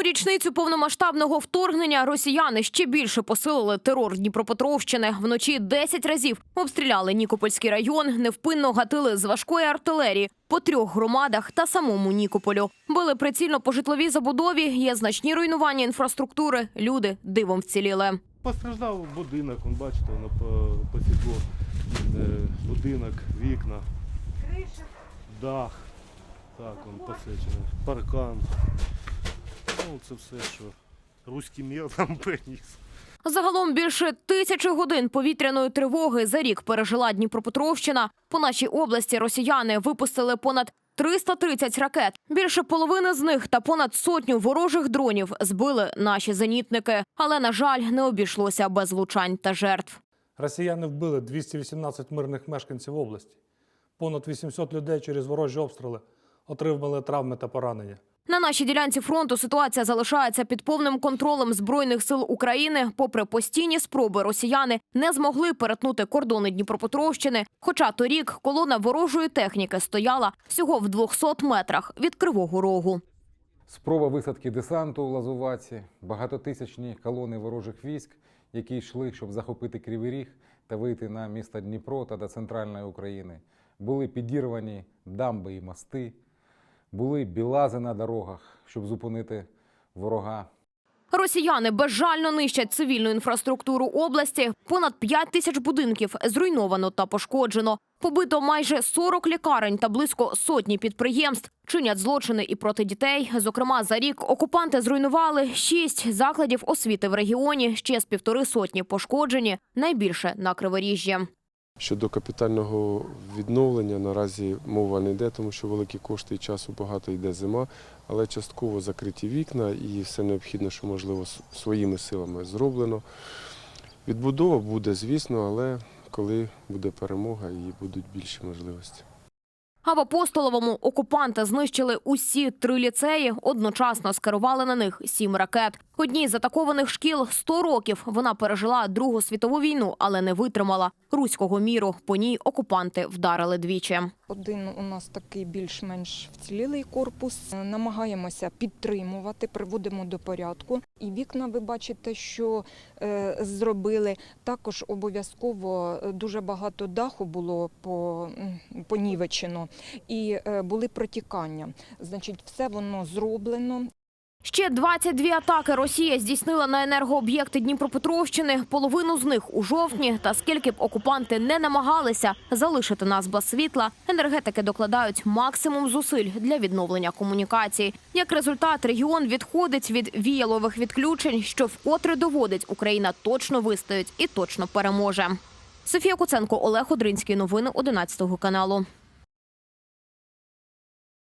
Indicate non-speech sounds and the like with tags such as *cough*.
У річницю повномасштабного вторгнення росіяни ще більше посилили терор Дніпропетровщини. Вночі 10 разів обстріляли Нікопольський район, невпинно гатили з важкої артилерії по трьох громадах та самому Нікополю. Били прицільно по житловій забудові. Є значні руйнування інфраструктури. Люди дивом вціліли. Постраждав будинок, он, бачите, воно по- посікло е, будинок, вікна, дах, так, он посечений, паркан. Це все, що руський мір *laughs* там приніс. Загалом більше тисячі годин повітряної тривоги за рік пережила Дніпропетровщина. По нашій області росіяни випустили понад 330 ракет. Більше половини з них та понад сотню ворожих дронів збили наші зенітники. Але на жаль, не обійшлося без влучань та жертв. Росіяни вбили 218 мирних мешканців області. Понад 800 людей через ворожі обстріли отримали травми та поранення. На нашій ділянці фронту ситуація залишається під повним контролем збройних сил України. Попри постійні спроби, росіяни не змогли перетнути кордони Дніпропетровщини. Хоча торік колона ворожої техніки стояла всього в 200 метрах від Кривого Рогу. Спроба висадки десанту у Лазуваці, багатотисячні колони ворожих військ, які йшли, щоб захопити Кривий Ріг та вийти на місто Дніпро та до центральної України, були підірвані дамби і мости, були білази на дорогах, щоб зупинити ворога. Росіяни безжально нищать цивільну інфраструктуру області. Понад 5 тисяч будинків зруйновано та пошкоджено. Побито майже 40 лікарень та близько сотні підприємств. Чинять злочини і проти дітей. Зокрема, за рік окупанти зруйнували шість закладів освіти в регіоні. Ще з півтори сотні пошкоджені. Найбільше на Криворіжжі. Щодо капітального відновлення наразі мова не йде, тому що великі кошти і часу багато йде зима, але частково закриті вікна і все необхідне, що можливо своїми силами зроблено. Відбудова буде, звісно, але коли буде перемога і будуть більші можливості. А в Апостоловому окупанти знищили усі три ліцеї. Одночасно скерували на них сім ракет. Одній з атакованих шкіл 100 років. Вона пережила Другу світову війну, але не витримала руського міру. По ній окупанти вдарили двічі. Один у нас такий більш-менш вцілілий корпус. Намагаємося підтримувати, приводимо до порядку. І вікна, ви бачите, що е, зробили. Також обов'язково е, дуже багато даху було по, понівечено і е, були протікання. Значить, все воно зроблено. Ще 22 атаки Росія здійснила на енергооб'єкти Дніпропетровщини. Половину з них у жовтні. Та скільки б окупанти не намагалися залишити нас без світла, енергетики докладають максимум зусиль для відновлення комунікацій. Як результат, регіон відходить від віялових відключень, що вкотре доводить, Україна точно вистоїть і точно переможе. Софія Куценко, Олег Одринський. Новини 11 каналу.